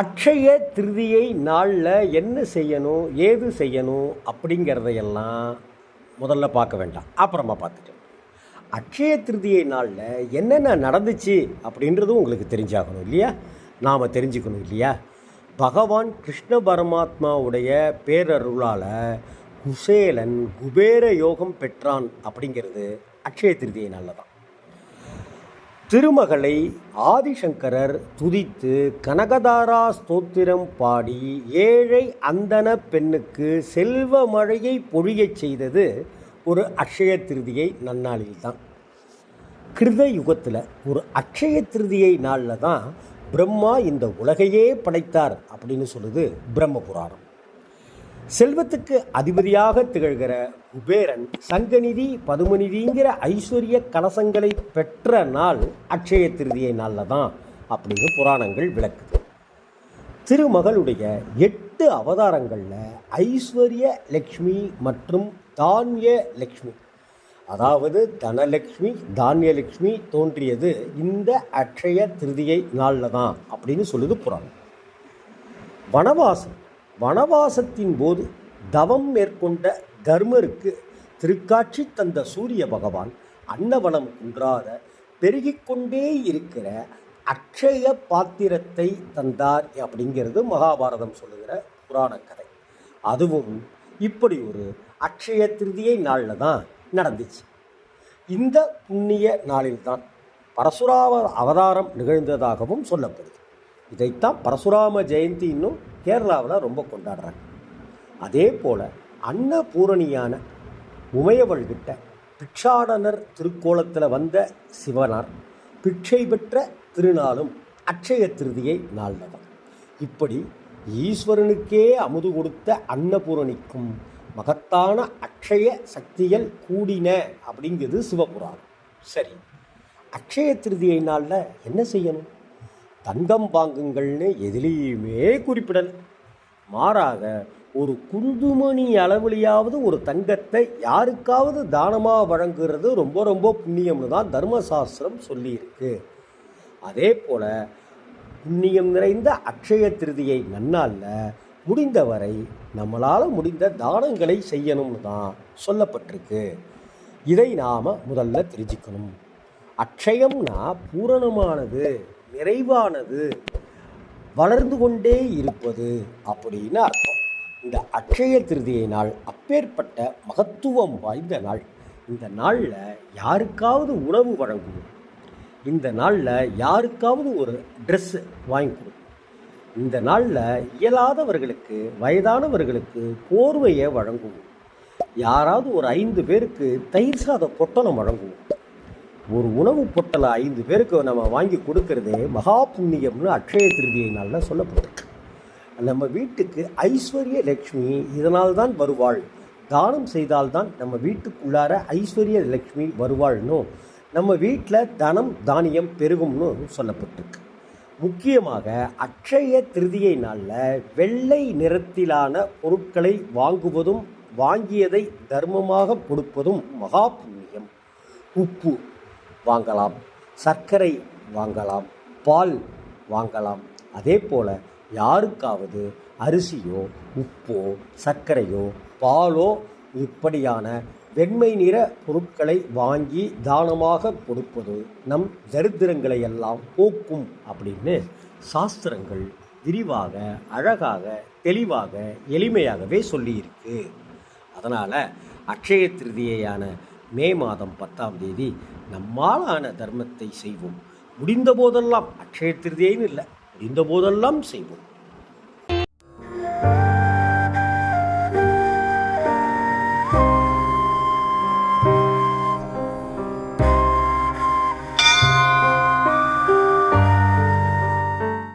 அக்ஷய திருதியை நாளில் என்ன செய்யணும் ஏது செய்யணும் அப்படிங்கிறதையெல்லாம் முதல்ல பார்க்க வேண்டாம். அப்புறமா பார்த்துக்கலாம். அக்ஷய திருதியை நாளில் என்னென்ன நடந்துச்சு அப்படின்றதும் உங்களுக்கு தெரிஞ்சாகணும் இல்லையா? நாம் தெரிஞ்சுக்கணும் இல்லையா? பகவான் கிருஷ்ண பரமாத்மாவுடைய பேரருளால் குசேலன் குபேர யோகம் பெற்றான் அப்படிங்கிறது அக்ஷய திருதியை நாளில் தான். திருமகளை ஆதிசங்கரர் துதித்து கனகதாரா ஸ்தோத்திரம் பாடி ஏழை அந்தன பெண்ணுக்கு செல்வ மழையை பொழியச் செய்தது ஒரு அக்ஷய திருதியை நன்னாளில்தான். கிருத யுகத்தில் ஒரு அக்ஷய திருதியை நாளில் தான் பிரம்மா இந்த உலகையே படைத்தார் அப்படின்னு சொல்லுது பிரம்மபுராணம். செல்வத்துக்கு அதிபதியாக திகழ்கிற குபேரன் சங்கநிதி பதுமநிதிங்கிற ஐஸ்வர்ய கலசங்களை பெற்ற நாள் அக்ஷய திருதியை நாளில் தான் அப்படின்னு புராணங்கள் விளக்குது. திருமகளுடைய எட்டு அவதாரங்களில் ஐஸ்வர்ய லக்ஷ்மி மற்றும் தானிய லக்ஷ்மி. அதாவது தனலக்ஷ்மி தானியலக்ஷ்மி தோன்றியது இந்த அக்ஷய திருதியை நாளில் தான் அப்படின்னு சொல்லுது புராணம். வனவாசம். வனவாசத்தின் போது தவம் மேற்கொண்ட தர்மருக்கு திருக்காட்சி தந்த சூரிய பகவான் அன்னவனம் குன்றாத பெருகிக்கொண்டே இருக்கிற அக்ஷய பாத்திரத்தை தந்தார் அப்படிங்கிறது மகாபாரதம் சொல்லுகிற புராண கதை. அதுவும் இப்படி ஒரு அக்ஷய திருதியை நாளில் தான் நடந்துச்சு. இந்த புண்ணிய நாளில்தான் பரசுராம அவதாரம் நிகழ்ந்ததாகவும் சொல்லப்படுது. இதைத்தான் பரசுராம ஜெயந்தி இன்னும் கேரளாவில் ரொம்ப கொண்டாடுறாங்க. அதே போல் அன்னபூரணியான உமையவள் கிட்ட பிக்ஷாடனர் திருக்கோலத்தில் வந்த சிவனார் பிக்ஷை பெற்ற திருநாளும் அக்ஷய திருதியை நாளில் இப்படி ஈஸ்வரனுக்கே அமுது கொடுத்த அன்னபூரணிக்கும் மகத்தான அக்ஷய சக்திகள் கூடின அப்படிங்கிறது சிவபுராணம். சரி அக்ஷய திருதியை நாளில் என்ன செய்யணும்? தங்கம் வாங்குங்கள்னு எதிலையுமே குறிப்பிடலை. மாறாக ஒரு குந்துமணி அளவிலையாவது ஒரு தங்கத்தை யாருக்காவது தானமாக வழங்குறது ரொம்ப ரொம்ப புண்ணியம்னு தான் தர்மசாஸ்திரம் சொல்லியிருக்கு. அதே போல் புண்ணியம் நிறைந்த அக்ஷய திருதியை நன்னாளில் முடிந்தவரை நம்மளால் முடிந்த தானங்களை செய்யணும்னு தான் சொல்லப்பட்டிருக்கு. இதை நாம் முதல்ல தெரிஞ்சுக்கணும். அக்ஷயம்னா பூரணமானது. நிறைவானது. வளர்ந்து கொண்டே இருப்பது அப்படின்னு அர்த்தம். இந்த அக்ஷய திருதியை நாள் அப்பேற்பட்ட மகத்துவம் வாய்ந்த நாள். இந்த நாளில் யாருக்காவது உணவு வழங்குவோம். இந்த நாளில் யாருக்காவது ஒரு ட்ரெஸ்ஸு வாங்கி கொடுக்கும் இந்த நாளில் இயலாதவர்களுக்கு வயதானவர்களுக்கு போர்வையை வழங்குவோம். யாராவது ஒரு ஐந்து பேருக்கு தயிர் சாத பொட்டலம் வழங்குவோம். ஒரு உணவு பொட்டலை ஐந்து பேருக்கு நம்ம வாங்கி கொடுக்கறதே மகா புண்ணியம்னு அக்ஷய திருதியை நாளில் சொல்லப்பட்டிருக்கு நம்ம வீட்டுக்கு ஐஸ்வர்ய லக்ஷ்மி இதனால் தான் வருவாள். தானம் செய்தால்தான் நம்ம வீட்டுக்குள்ளார ஐஸ்வர்ய லக்ஷ்மி வருவாள்னும் நம்ம வீட்டில் தனம் தானியம் பெருகும்னு சொல்லப்பட்டிருக்கு. முக்கியமாக அக்ஷய திருதியை நாளில் வெள்ளை நிறத்திலான பொருட்களை வாங்குவதும் வாங்கியதை தர்மமாக கொடுப்பதும் மகா புண்ணியம். உப்பு வாங்கலாம் சர்க்கரை வாங்கலாம் பால் வாங்கலாம். அதே போல் யாருக்காவது அரிசியோ உப்போ சர்க்கரையோ பாலோ இப்படியான வெண்மை நிற பொருட்களை வாங்கி தானமாக கொடுப்பது நம் தரித்திரங்களை எல்லாம் போக்கும் அப்படின்னு சாஸ்திரங்கள் விரிவாக அழகாக தெளிவாக எளிமையாகவே சொல்லியிருக்கு. அதனால் அக்ஷய திருதியையான மே மாதம் பத்தாம் தேதி நம்மாலான தர்மத்தை செய்வோம். முடிந்த போதெல்லாம் அக்ஷய திருதியைன்னு இல்லை முடிந்த போதெல்லாம் செய்வோம்.